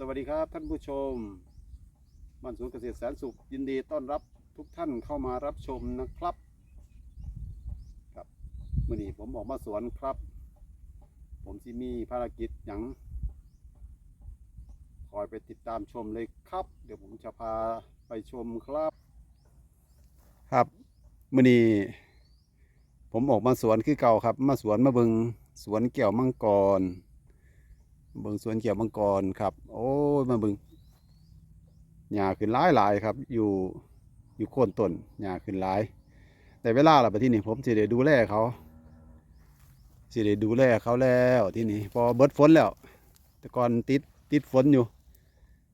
สวัสดีครับท่านผู้ชมบ้านสวนเกษตรแสนสุข ยินดีต้อนรับทุกท่านเข้ามารับชมนะครับ ครับมื่อนี้ผมออกมาสวนครับ ผมที่มีภารกิจหยังคอยไปติดตามชมเลยครับ เดี๋ยวผมจะพาไปชมครับ ครับมื่อนี้ผมออกมาสวนคือเก่าครับ มาสวนมาเบิงสวนแก้วมังกร เบิงสวนเกี่ยวมังกรครับ โอ้ยมาเบิงหญ้าขึ้นหลายหลายๆครับ อยู่อยู่โคนต้นหญ้าขึ้นหลาย แต่เวลาล่ะไปที่นี่ผมสิได้ดูแลเขาสิได้ดูแลเขาแล้วที่นี่พอเบิดฝนแล้ว แต่ก่อนติดติดฝนอยู่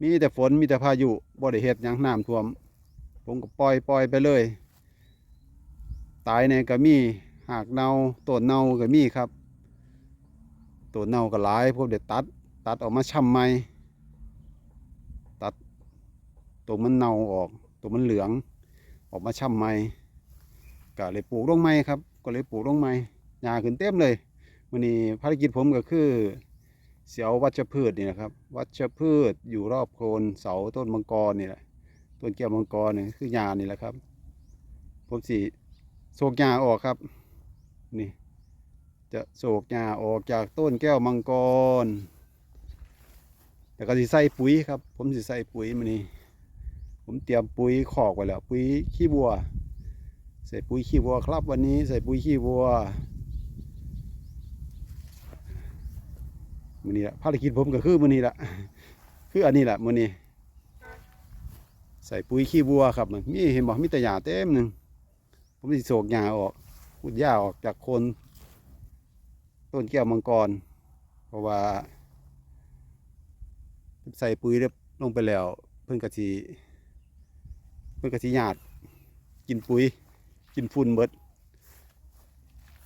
มีแต่ฝนมีแต่พายุบ่ได้เฮ็ดหยังน้ำท่วม ผมก็ปล่อยปล่อยไปเลย ตายเนี่ยก็มีหากเน่าต้นเน่าก็มีครับ ตัวเน่าก็หลายพวกเด็ดตัด ตัดออกมาช่ำใหม่ตัดตัวมันเน่าออก ตัวมันเหลือง ออกมาช่ำใหม่ก็เลยปลูกลงใหม่ครับ ก็เลยปลูกลงใหม่หญ้าขึ้นเต็มเลยวันนี้ภารกิจผมก็คือเสียววัชพืชนี่นะครับ วัชพืชอยู่รอบโคนเสาต้นมังกรนี่แหละต้นแก้วมังกรนี่คือหญ้านี่แหละครับ ผมสีโศกหญ้าออกครับ นี่ จะโศกหญ้าออกจากต้นแก้วมังกร แต่ก็สิใส่ปุ๋ยครับ ผมสิใส่ปุ๋ยมันนี่ผมเตรียมปุ๋ยขอกไว้แล้วปุ๋ยขี้วัว ใส่ปุ๋ยขี้วัวครับ วันนี้ใส่ปุ๋ยขี้วัวมันนี้ละภารกิจผมก็คือมันนี้ละคืออันนี้แหละมันนี้ใส่ปุ๋ยขี้วัวครับมันมีเห็นบอกมีแต่หญ้าเต็มหนึ่งผมสิโศกหญ้าออกขุดหญ้าออกจากโคน ต้นแก้วมังกร เพราะว่าใส่ปุ๋ยเรียบลงไปแล้ว เพิ่นกะทิเพิ่นกะทิหยาดกินปุ๋ยกินฝุ่นเบิด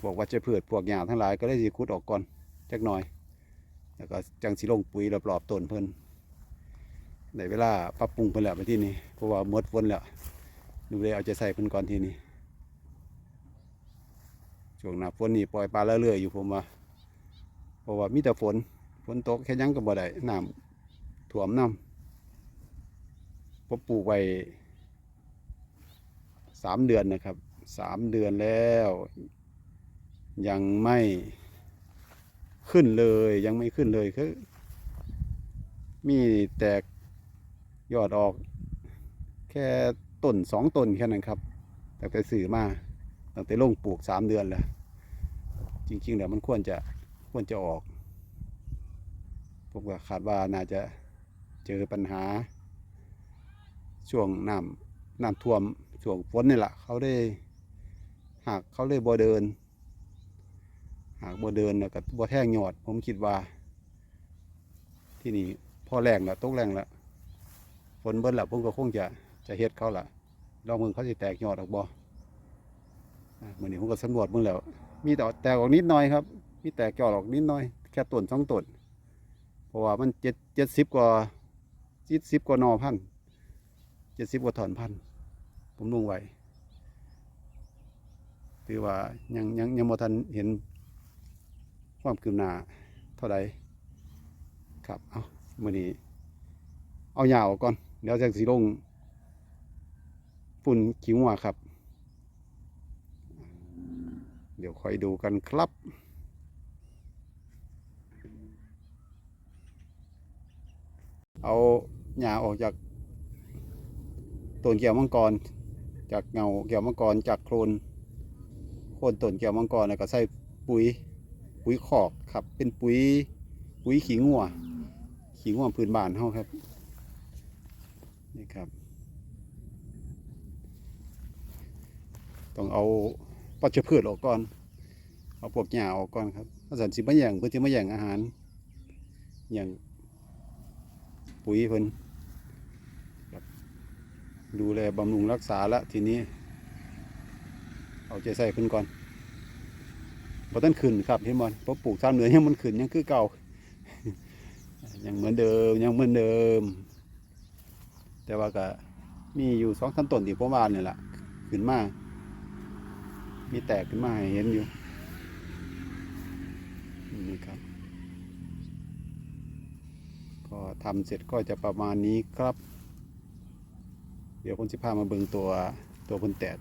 พวกวัชพืชพวกหญ้าทั้งหลายก็ได้สิขุดออกก่อนจักหน่อย แล้วก็จังสิลงปุ๋ยรอบๆต้นเพิ่นในเวลาปรับปรุงเพิ่นแล้วไปที่นี่เพราะว่าหมดฝนแล้วดูเลยเอาใจใส่เพิ่นก่อนที่นี่ ช่วงหน้าฝนนี่ปล่อยปลาเรื่อยๆอยู่ผมว่าเพราะว่ามีแต่ฝนฝนตกแค่ยังก็บ่ได้น้ำท่วมน้ำผมปลูกไว้สามเดือนนะครับสามเดือนแล้ว ยังไม่ขึ้นเลยยังไม่ขึ้นเลยคือ มีแตกยอดออก แค่ต้นสองต้นแค่นั้นครับแต่ไปสื่อมาตั้งแต่ลงปลูกสามเดือนแล้ว จริงๆแล้วมันควรจะควรจะออกผมก็คาดว่าน่าจะเจอปัญหา ช่วงน้ำน้ำท่วมช่วงฝนนี่แหละเขาได้หากเขาเลยบ่เดิน หากบ่เดินแล้วก็บ่แท่งยอด ผมคิดว่า ที่นี่พอแรงแล้วตกแรงแล้วฝนเบิ้ลแล้วผมก็คงจะจะเฮ็ดเขาละลองมึงเขาสิแตกยอดออกบ่อะมื่อนี้ผมก็สำรวจมึงแล้ว มีแต่แตกออกนิดหน่อยครับ มีแตกยอออกนิดหน่อย แค่ต้นสองต้นเพราะว่ามันเจ็ดเจ็ดสิบกว่าเจ็ดสิบกว่าหนอพันเจ็ดสิบกว่าถอนพันผมลงไว้ถือว่ายังยังยังบ่ทันเห็นความคืบหน้าเท่าใดครับ เอามื่อนี้ เอายาวก่อน เดี๋ยวจะสีลงฝุ่นขิวหัวครับ เดี๋ยวคอยดูกันครับเอาหญ้าออกจากต้นเกี่ยวมังกร จากเงาเกี่ยวมังกรจากโคลนโคนต้นเกี่ยวมังกรแล้วก็ใส่ปุ๋ยปุ๋ยขอกครับ เป็นปุ๋ยปุ๋ยขี้งัวขี้งัวพื้นบ้านเฮาครับนี่ครับ ต้องเอา ปัจจพืชออกก่อน เอาพวกหญ้าออกก่อนครับถ้าสันสิมาแย่งเพื่อที่มาแย่งอาหารอย่างปุ๋ยเพิ่นดูแลบำรุงรักษาละทีนี้ เอาใจใส่เพิ่นก่อนบ่ต้นขึ้นครับเห็นบ่เพราะปลูกซ้ำเหนือยังมันขึ้นยังคือเก่ายังเหมือนเดิมยังเหมือนเดิม แต่ว่าก็มีอยู่สองสามต้นที่ผมว่านี่แหละขึ้นมา มีแตกขึ้นมาเห็นอยู่นี่ครับ ก็ทำเสร็จก็จะประมาณนี้ครับ เดี๋ยวผมจะพามาเบิงตัวตัวคนแตก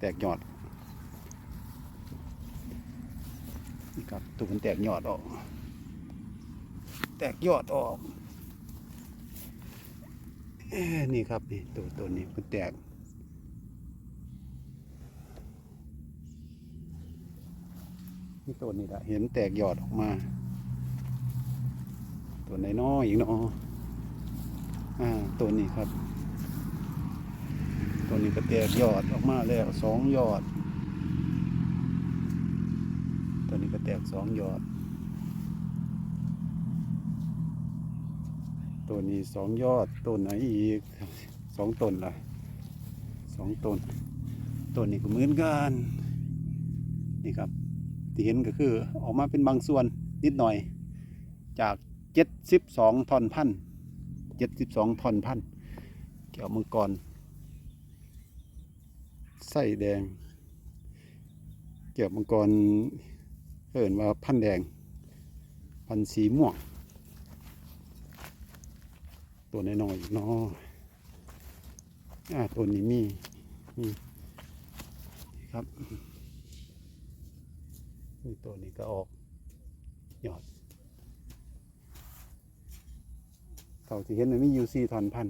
แตกหยอดนี่ครับตัวคนแตกหยอดออก แตกยอดออกนี่ครับนี่ตัวตัวนี้มันแตก นี่ ตัวนี้แหละเห็นแตกยอดออกมา ตัวไหนน้อยอีกเนาะอ่าตัวนี้ครับ ตัวนี้ก็แตกยอดออกมาแล้วสองยอด ตัวนี้ก็แตกสองยอด ตัวนี้สองยอดต้นไหนอีกสองต้นละสองต้นต้นนี้ก็เหมือนกันนี่ครับ ที่เห็นก็คือออกมาเป็นบางส่วนนิดหน่อย จากเจ็ดสิบสองทอนพันเจ็ดสิบสองทอนพันแก้วมังกรไส้แดงแก้วมังกรเอิ่นว่าพันแดง พันสีม่วง ตัวน้อยๆอีกเนาะอ่าตัวนี้มีมีครับ ตัวนี้ก็ออกยอดเท่าที่เห็นมันมีอยู่สี่ถอนพัน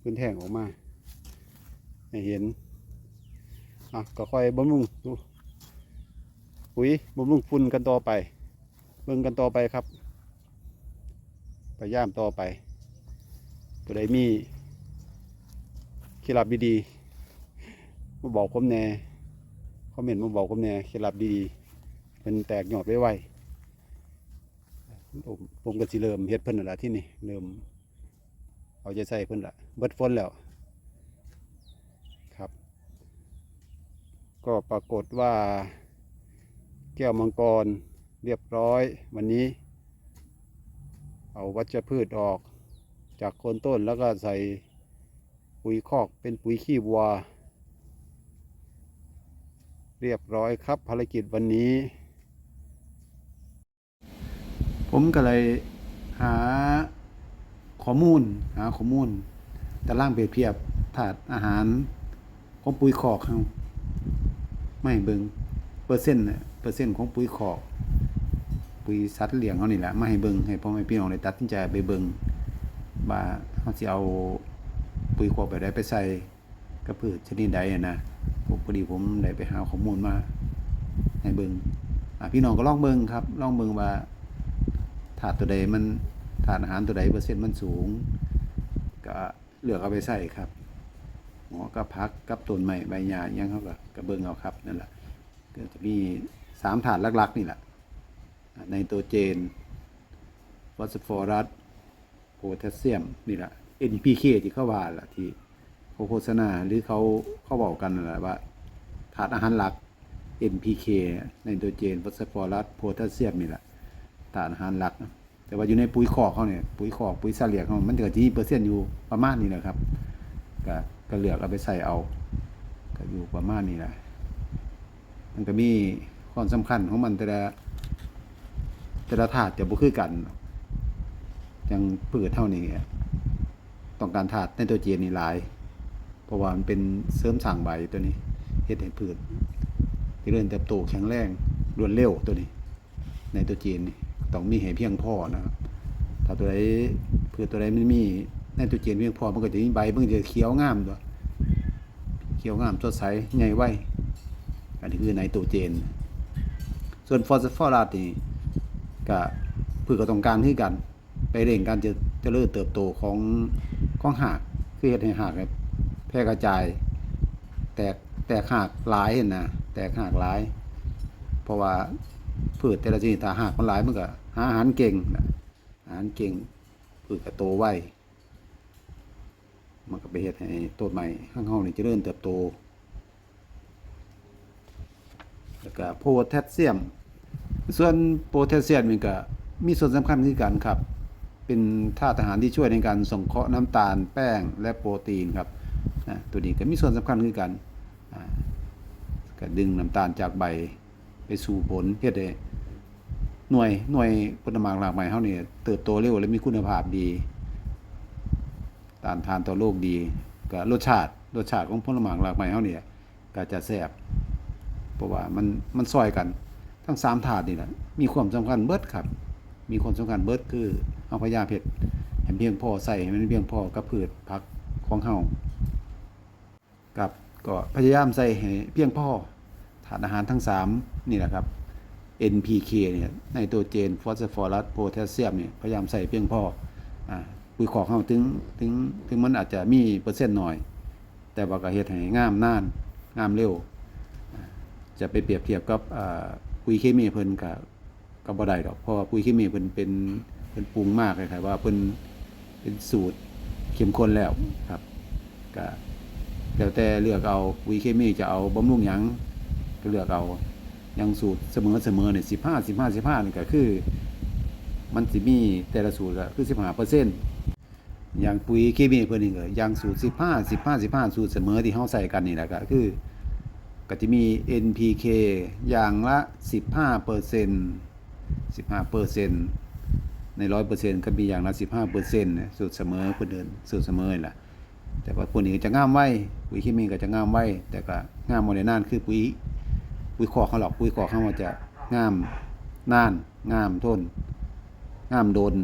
พื้นแทงออกมาให้เห็นอะก็ค่อยบำรุงดูปุ๋ยบำรุงฝุ่นกันต่อไป เบิ่งกันต่อไปครับพยายามต่อไปตัวใดมีเคล็ดลับดีๆมาบอกผมแน่ อมเมนต์มาบอกผมแหน่เคล็ดลับดีๆเป็นแตกหยอดไว้ไวผมผมก็สิเริ่มเฮ็ดเพิ่นละที่นี่เริ่มเอาใจใส่เพิ่นละเบิดฝนแล้วครับ ก็ปรากฏว่า แก้วมังกรเรียบร้อยวันนี้ เอาวัชพืชออกจากโคนต้นแล้วก็ใส่ปุ๋ยคอกเป็นปุ๋ยขี้วัว เรียบร้อยครับภารกิจวันนี้ ผมก็เลยหาข้อมูลหาข้อมูลตารางเปรียบเทียบถาดอาหารของปุ๋ยคอกเขาไม่เบิงเปอร์เซ็นต์น่ะเปอร์เซ็นต์ของปุ๋ยคอกปุ๋ยสัตว์เลี้ยงเขานี่แหละไมาให้เบิงให้พ่อแม่พี่น้องได้ตัดสินใจไปเบิงว่าเขาจะเอาปุ๋ยคอกแบบใดไปใส่ กระพืชชนิดใดอะนะผมพอดีผมได้ไปหาข้อมูลมาให้เบิงพี่น้องก็ลองเบิงครับลองเบิงว่าถาดตัวใดมันถาดอาหารตัวใดเปอร์เซ็นต์มันสูง ก็เลือกเอาไปใส่ครับหมอก็พักกับต้นไม้ใบหญ้ายังเขาก็กระเบิงเอาครับนั่นแหละก็จะมีสามถาดหลักๆนี่แหละไนโตรเจนฟอสฟอรัสโพแทสเซียมนี่แหละ NPK ที่เขาว่าล่ะที่ โฆษณาหรือเขาเขาบอกกันนั่แหละว่าถาดอาหารหลัก NPK ไนโตรเจนฟอสฟอรัสโพแทสเซียมนี่แหละถาดอาหารหลัก แต่ว่าอยู่ในปุ๋ยคอกเขาเนี่ยปุ๋ยคอกปุ๋ยซาเลียกเขามันก็จะมีเปอร์เซ็นต์อยู่ประมาณนี้แหละครับก็ก็เลือกเอาไปใส่เอา ก็อยู่ประมาณนี้แหละมันก็มีความสำคัญของมันแต่ละแต่ละถาดจะบ่คือกันอย่างพืชเท่านี้ต้องการถาดในตัวเจนนี่หลาย เพราะว่ามันเป็นเสริมสร้างใบตัวนี้เฮ็ดให้พืชเจริญเติบโตแข็งแรงรวดเร็วตัวนี้ ในตัวเจนนี่ต้องมีให้เพียงพอนะครับถ้าตัวใดพืชตัวใดมันมีในตัวเจนเพียงพอมันก็จะมีใบมันก็จะเขียวงามตัวเขียวงามสดใสใหญ่ไวอันนี้คือในตัวเจน ส่วนฟอสฟอรัสนี่ก็พืชก็ต้องการที่กัน ไปเร่งการจะเจริญเติบโตของของหากคือเฮ็ดให้หากเนี่ย แพร่กระจาย แตกแตกหากหลายเห็นนะแตกหากหลาย เพราะว่าพืชแต่ละชนิดถ้าหากมันหลายมันก็หาอาหารเก่งนะอาหารเก่งพืชก็โตไวมันก็ไปเฮ็ดให้ต้นใหม่ข้างเฮานี่เจริญเติบโตแล้วก็โพแทสเซียม ส่วนโพแทสเซียมมันก็มีส่วนสำคัญคือกันครับ เป็นธาตุอาหารที่ช่วยในการส่งเคราะห์น้ำตาลแป้งและโปรตีนครับ นะตัวนี้ก็มีส่วนสำคัญคือกันอ่าก็ดึงน้ำตาลจากใบไปสู่ผลเฮ็ดให้หน่วยหน่วยผลไม้หลากหลายเฮานี่เติบโตเร็วและมีคุณภาพดีต้านทานต่อโรคดีก็รสชาติรสชาติของผลไม้หลากหลายเฮานี่ก็จะแซ่บเพราะว่ามันมันซอยกันทั้งสามถาดนี่แหละมีความสำคัญเบิดครับ มีความสำคัญเบิดคือเอาพยายามเฮ็ดให้เพียงพอใส่ให้มันเพียงพอกับพืชผัก ของเฮากับก็พยายามใส่ให้เพียงพอถาดอาหารทั้งสามนี่แหละครับ NPK เนี่ยไนโตรเจนฟอสฟอรัสโพแทสเซียมเนี่ยพยายามใส่เพียงพออ่าปุ๋ยขอกเฮาถึงถึงถึงมันอาจจะมีเปอร์เซ็นต์หน้อย แต่ว่าก็เฮ็ดให้งามนานงามเร็ว จะไปเปรียบเทียบกับอ่าปุ๋ยเคมีเพิ่นก็ก็บ่ได้ดอกเพราะว่าปุ๋ยเคมีเพิ่นเป็นเพิ่นปรุงมากคล้ายๆว่าเพิ่นเป็นสูตร เข้มข้นแล้วครับก็แล้วแต่เลือกเอาวีเคมีจะเอาบำรุงยังก็เลือกเอายังสูตรเสมอเสมอเนี่ยสิบห้าสิบห้าสิบห้านี่ก็คือ มันสิมีแต่ละสูตรละคือสิบห้าเปอร์เซ็นต์อย่างปุ๋ยเคมีเพื่นนี่ก็ยังสูตรสิบห้าสิบห้าสิบห้าสูตรเสมอที่เขาใส่กันนี่แหละก็คือก็จะมี NPK อย่างละสิบห้าเปอร์เซ็นต์สิบห้าเปอร์เซ็นต์ ในร้อยเปอร์เซ็นต์ก็มีอย่างละสิบห้าเปอร์เซ็นต์สูตรเสมอเพิ่นเดินสูตรเสมอนี่ล่ะแต่ว่าพวกนี้จะง่ามไว้ปุ๋ยเคมีก็จะง่ามไว้ แต่ก็ง่ามบ่ได้นานคือปุ๋ยปุ๋ยคอเขาหรอกปุ๋ยคอเขามันจะง่ามนานง่ามทนง่ามโดน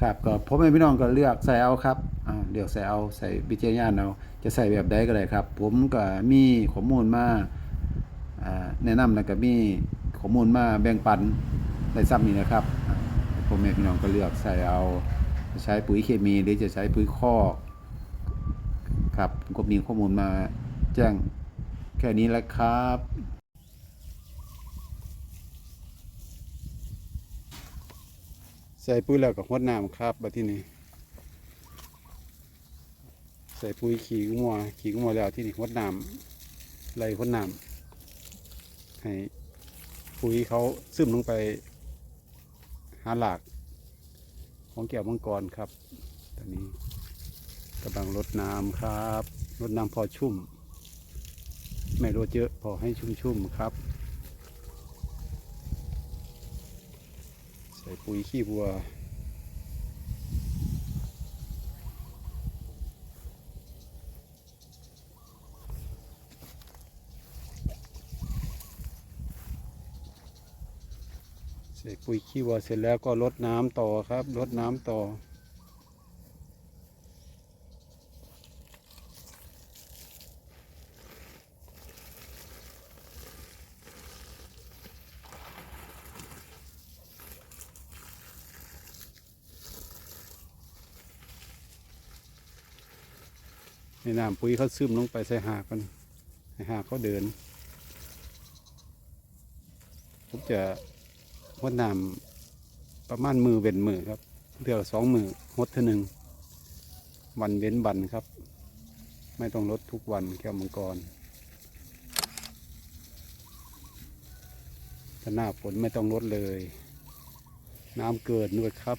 ครับก็พ่อแม่พี่น้องก็เลือกใส่เอาครับอ่าเลือกใส่เอาใส่วิจารณญาณเอาจะใส่แบบใดก็ได้ครับ ผมก็มีข้อมูลมาอ่าแนะนำแล้วก็มีข้อมูลมาแบ่งปัน ในซ้ำนี้นะครับพ่อแม่พี่น้องก็เลือกใส่เอาใช้ปุ๋ยเคมีหรือจะใช้ปุ๋ยคอกครับผมก็มีข้อมูลมาแจ้งแค่นี้แหละครับใส่ปุ๋ยแล้วกับหดน้ำครับบัดที่นี้ใส่ปุ๋ยขี้งัวขี้งัวแล้วที่นี่หดน้ำไล่หดน้ำให้ปุ๋ยเขาซึมลงไป หาหลากของแก้วมังกรครับ ตอนนี้กำลังรดน้ำครับรดน้ำพอชุ่ม ไม่รดเยอะพอให้ชุ่มๆครับ ใส่ปุ๋ยขี้วัว ปุ๋ยขี้วัวเสร็จแล้วก็รดน้ำต่อครับรดน้ำต่อ ในน้ำปุ๋ยเขาซึมลงไปใส่หากันให้หากเขาเดิน ผมจะ ดน้ำประมาณมือเว้นมือครับเดือสองมือหดเท่าหนึ่งวันเว้นวันครับ ไม่ต้องลดทุกวันแก้วมังกรถ้าหน้าฝนไม่ต้องลดเลย น้ำเกิดด้วยครับ